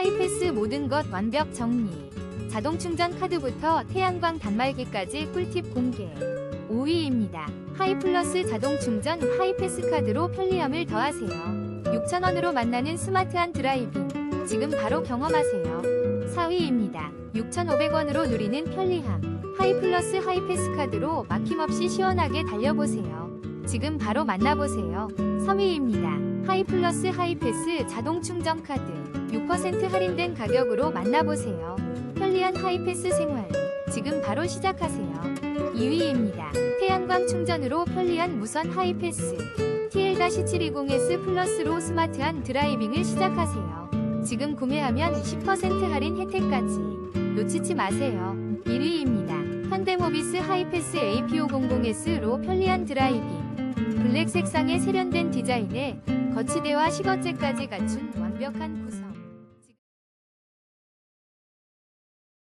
하이패스 모든 것 완벽 정리. 자동 충전 카드부터 태양광 단말기까지 꿀팁 공개. 5위입니다. 하이플러스 자동 충전 하이패스 카드로 편리함을 더하세요. 6,000원으로 만나는 스마트한 드라이빙. 지금 바로 경험하세요. 4위입니다. 6,500원으로 누리는 편리함. 하이플러스 하이패스 카드로 막힘없이 시원하게 달려보세요. 지금 바로 만나보세요. 3위입니다. 하이플러스 하이패스 자동 충전 카드. 6% 할인된 가격으로 만나보세요. 편리한 하이패스 생활. 지금 바로 시작하세요. 2위입니다. 태양광 충전으로 편리한 무선 하이패스. TL-720S 플러스로 스마트한 드라이빙을 시작하세요. 지금 구매하면 10% 할인 혜택까지. 놓치지 마세요. 1위입니다. 현대모비스 하이패스 AP500S로 편리한 드라이빙. 블랙 색상의 세련된 디자인에 거치대와 시거제까지 갖춘 완벽한 구성.